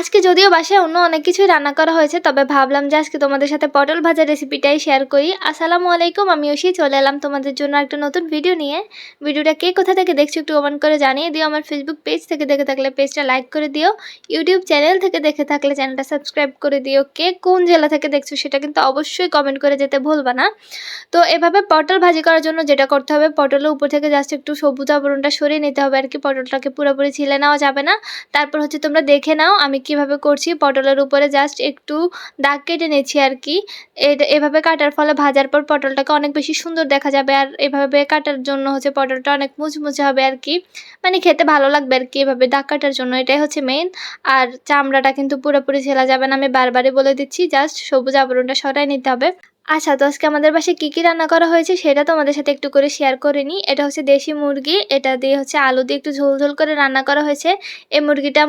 আজকে যদিও বাসায় অন্য অনেক কিছুই রান্না করা হয়েছে, তবে ভাবলাম যে আজকে তোমাদের সাথে পটল ভাজা রেসিপিটাই শেয়ার করি। আসসালামু আলাইকুম, আমি ওসি চলে এলাম তোমাদের জন্য একটা নতুন ভিডিও নিয়ে। ভিডিওটা কে কোথা থেকে দেখছ একটু কমেন্ট করে জানিয়ে দিও, আমার ফেসবুক পেজ থেকে দেখে থাকলে পেজটা লাইক করে দিও। ইউটিউব চ্যানেল থেকে দেখে থাকলে চ্যানেলটা সাবস্ক্রাইব করে দিও। কে কোন জেলা থেকে দেখছ সেটা কিন্তু অবশ্যই কমেন্ট করে যেতে ভুলবা না। তো এভাবে পটল ভাজি করার জন্য যেটা করতে হবে, পটলের উপর থেকে জাস্ট একটু সবুজ আবরণটা সরিয়ে নিতে হবে আর কি। পটলটাকে পুরোপুরি ছিলে নেওয়া যাবে না। তারপর হচ্ছে তোমরা দেখে নাও, আমি কীভাবে করছি? পটলের উপরে জাস্ট একটু দাগ কেটে নিয়েছি আর কি। এভাবে কাটার ফলে ভাজার পর পটলটাকে অনেক বেশি সুন্দর দেখা যাবে আর এভাবে কাটার জন্য হচ্ছে পটলটা অনেক মুচমুচে হবে আর কি। মানে খেতে ভালো লাগবে আর কি এভাবে দাগ কাটার জন্য, এটাই হচ্ছে মেন আর চামড়াটা কিন্তু পুরোপুরি ছেলা যাবে না, আমি বারবারই বলে দিচ্ছি জাস্ট সবুজ আবরণটা সরাই নিতে হবে। আচ্ছা তো আজকে আমাদের বাসায় কী কী রান্না করা হয়েছে সেটা তোমাদের সাথে একটু করে শেয়ার করে নিই। এটা হচ্ছে দেশি মুরগি, এটা দিয়ে হচ্ছে আলু দিয়ে একটু ঝোল ঝোল করে রান্না করা হয়েছে। এই মুরগিটা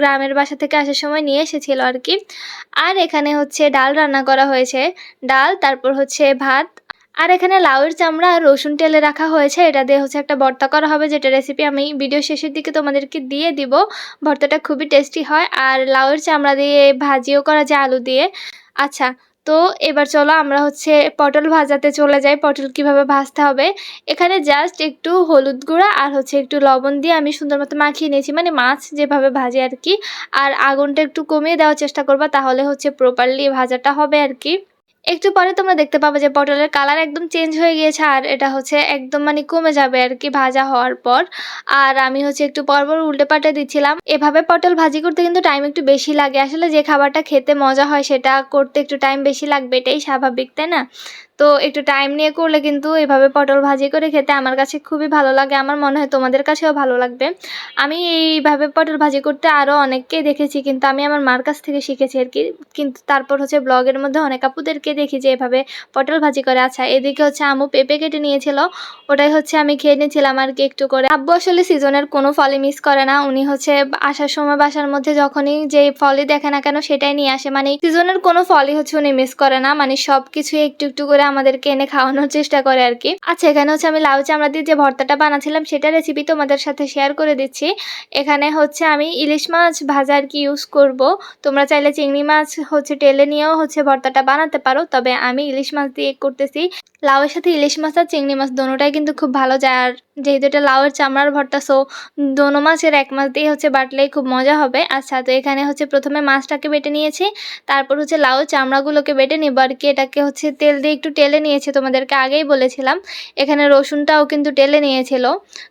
গ্রামের বাসা থেকে আসার সময় নিয়ে এসেছিল আর কি। আর এখানে হচ্ছে ডাল রান্না করা হয়েছে। ডাল, তারপর হচ্ছে ভাত। আর এখানে লাউয়ের চামড়া আর রসুন তেলে রাখা হয়েছে। এটা দিয়ে হচ্ছে একটা ভর্তা করা হবে, যেটা রেসিপি আমি ভিডিও শেষের দিকে তোমাদেরকে দিয়ে দিব। ভর্তাটা খুবই টেস্টি হয়। আর লাউয়ের চামড়া দিয়ে ভাজিও করা যায় আলু দিয়ে। আচ্ছা তো এবার চলো আমরা হচ্ছে পটল ভাজাতে চলে যাই, পটল কীভাবে ভাজতে হবে। এখানে জাস্ট একটু হলুদ গুঁড়া আর হচ্ছে একটু লবণ দিয়ে আমি সুন্দর মতো মাখিয়ে নিয়েছি মানে মাছ যেভাবে ভাজে আর কি। আর আগুনটা একটু কমিয়ে দেওয়ার চেষ্টা করবা, তাহলে হচ্ছে প্রপারলি ভাজাটা হবে আর কি। একটু পরে তোমরা দেখতে পাবে যে পটলের কালার একদম চেঞ্জ হয়ে গিয়েছে, আর এটা হচ্ছে একদম মানে কমে যাবে আর কি ভাজা হওয়ার পর। আর আমি হচ্ছে একটু পরপর উল্টে পাল্টে দিচ্ছিলাম। এভাবে পটল ভাজি করতে কিন্তু টাইম একটু বেশি লাগে। আসলে যে খাবারটা খেতে মজা হয় সেটা করতে একটু টাইম বেশি লাগবে, এটাই স্বাভাবিক, তাই না? তো একটু টাইম নিয়ে করলে কিন্তু এভাবে পটল ভাজি করে খেতে আমার কাছে খুবই ভালো লাগে। আমার মনে হয় তোমাদের কাছেও ভালো লাগবে। আমি এইভাবে পটল ভাজি করতে আরও অনেককেই দেখেছি, কিন্তু আমি আমার মার কাছ থেকে শিখেছি আর কি। কিন্তু তারপর হচ্ছে ব্লগের মধ্যে অনেক আপুদেরকে দেখি যে এভাবে পটল ভাজি করে। আচ্ছা এদিকে হচ্ছে আমু পেঁপে কেটে নিয়েছিল। ওটাই হচ্ছে আমি খেয়ে নিয়েছিলাম আর কি একটু করে। আব্বু আসলে সিজনের কোনো ফলই মিস করে না। উনি হচ্ছে আসার সময় বাসার মধ্যে যখনই যে ফলই দেখে না কেন সেটাই নিয়ে আসে। মানে সিজনের কোনো ফলই হচ্ছে উনি মিস করে না। মানে সব কিছুই একটু একটু করে আমাদেরকে এনে খাওয়ানোর চেষ্টা করে আর কি। আচ্ছা এখানে হচ্ছে আমি লাউ চামড়া দিয়ে যে ভর্তাটা বানাচ্ছিলাম সেটা রেসিপি তোমাদের সাথে শেয়ার করে দিচ্ছি। এখানে হচ্ছে আমি ইলিশ মাছ ভাজা আর কি ইউজ করব। তোমরা চাইলে চিংড়ি মাছ হচ্ছে টেলে নিয়েও হচ্ছে ভর্তাটা বানাতে পারো, তবে আমি ইলিশ মাছ দিয়ে করতেছি। লাউয়ের সাথে ইলিশ মাছ আর চিংড়ি মাছ দোনোটাই কিন্তু খুব ভালো যায়। আর যেহেতু এটা লাউয়ের চামড়ার ভর্তা সো দোনো মাছের এক মাছ দিয়ে হচ্ছে বাটলেই খুব মজা হবে। আচ্ছা তো এখানে হচ্ছে প্রথমে মাছটাকে বেটে নিয়েছি, তারপর হচ্ছে লাউয়ের চামড়াগুলোকে বেটে নেব। আর কি এটাকে হচ্ছে তেল দিয়ে একটু টেলে নিয়েছে, তোমাদেরকে আগেই বলেছিলাম। এখানে রসুনটাও কিন্তু টেলে নিয়েছিল।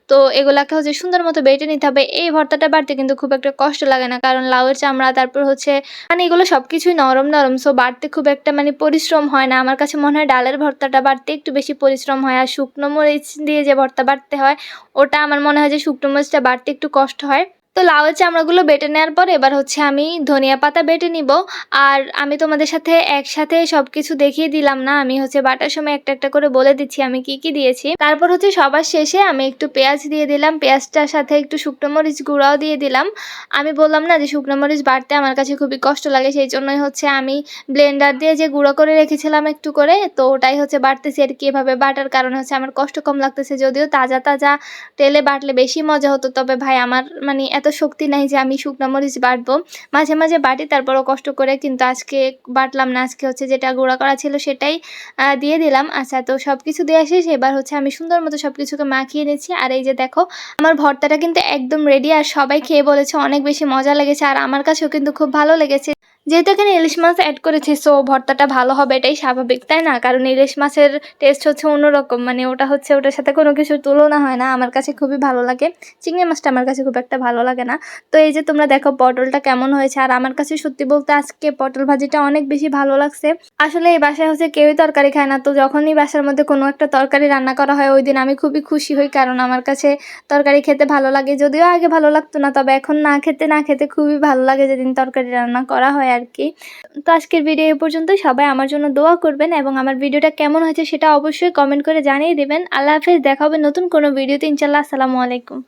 তো এগুলাকে হচ্ছে সুন্দর মতো বেটে নিতে হবে। এই ভর্তাটা বাড়তে কিন্তু খুব একটা কষ্ট লাগে না, কারণ লাউয়ের চামড়া, তারপর হচ্ছে মানে এগুলো সব কিছুই নরম নরম সো বাড়তে খুব একটা মানে পরিশ্রম হয় না। আমার কাছে মনে হয় ডালের ভর্তাটা বাড়তে একটু বেশি পরিশ্রম হয়। আর শুকনো মরিচ দিয়ে যে ভর্তা বাড়তে হয়। ওটা আমার মনে হয় যে শুকনো মরিচটা বাড়তে একটু কষ্ট হয়। তো লাউয়ের চামড়াগুলো বেটে নেওয়ার পর এবার হচ্ছে আমি ধনিয়া পাতা বেটে নিব। আর আমি তোমাদের সাথে একসাথে সব কিছু দেখিয়ে দিলাম না, আমি হচ্ছে বাটার সময় একটা একটা করে বলে দিচ্ছি আমি কি কি দিয়েছি। তারপর হচ্ছে সবার শেষে আমি একটু পেঁয়াজ দিয়ে দিলাম, পেঁয়াজটার সাথে একটু শুকনো মরিচ গুঁড়াও দিয়ে দিলাম। আমি বললাম না যে শুকনো মরিচ বাটতে আমার কাছে খুবই কষ্ট লাগে, সেই জন্যই হচ্ছে আমি ব্লেন্ডার দিয়ে যে গুঁড়ো করে রেখেছিলাম একটু করে, তো ওটাই হচ্ছে বাটতেছি আর কি এভাবে বাটার কারণে হচ্ছে আমার কষ্ট কম লাগতেছে, যদিও তাজা তাজা তেলে বাটলে বেশি মজা হতো, তবে ভাই আমার মানে এত শক্তি নাই যে আমি শুকনো মরিচ বাটবো। মাঝে মাঝে বাটি, তারপরও কষ্ট করে কিন্তু আজকে বাটলাম না। আজকে হচ্ছে যেটা গুঁড়া করা ছিল সেটাই দিয়ে দিলাম। আচ্ছা তো সব কিছু দিয়ে শেষ। এবার হচ্ছে আমি সুন্দর মতো সব কিছুকে মাখিয়ে নিচ্ছি। আর এই যে দেখো, আমার ভর্তাটা কিন্তু একদম রেডি আর সবাই খেয়ে বলেছে, অনেক বেশি মজা লেগেছে। আর আমার কাছেও কিন্তু খুব ভালো লেগেছে। যেহেতু এখানে ইলিশ মাছ অ্যাড করেছি সো ভর্তাটা ভালো হবে, এটাই স্বাভাবিক, তাই না? কারণ ইলিশ মাছের টেস্ট হচ্ছে অন্যরকম মানে ওটা হচ্ছে ওটার সাথে কোনো কিছু তুলনা হয় না, আমার কাছে খুবই ভালো লাগে। চিংড়ি মাছটা আমার কাছে খুব একটা ভালো লাগে না। তো এই যে তোমরা দেখো পটলটা কেমন হয়েছে, আর আমার কাছে সত্যি বলতে আজকে পটল ভাজিটা অনেক বেশি ভালো লাগছে। আসলে এই বাসায় হচ্ছে কেউই তরকারি খায় না, তো যখনই বাসার মধ্যে কোনো একটা তরকারি রান্না করা হয়, ওই দিন আমি খুবই খুশি হই, কারণ আমার কাছে তরকারি খেতে ভালো লাগে, যদিও আগে ভালো লাগতো না, তবে এখন না খেতে না খেতে খুবই ভালো লাগে যেদিন তরকারি রান্না করা হয় আর কি তো আজকের ভিডিও এ পর্যন্ত সবাই আমার জন্য দোয়া করবেন এবং আমার ভিডিওটা কেমন হয়েছে সেটা অবশ্যই কমেন্ট করে জানিয়ে দেবেন। আল্লাহ হাফেজ, দেখা হবে নতুন কোনো ভিডিওতে ইনশাল্লাহ আসসালামু আলাইকুম।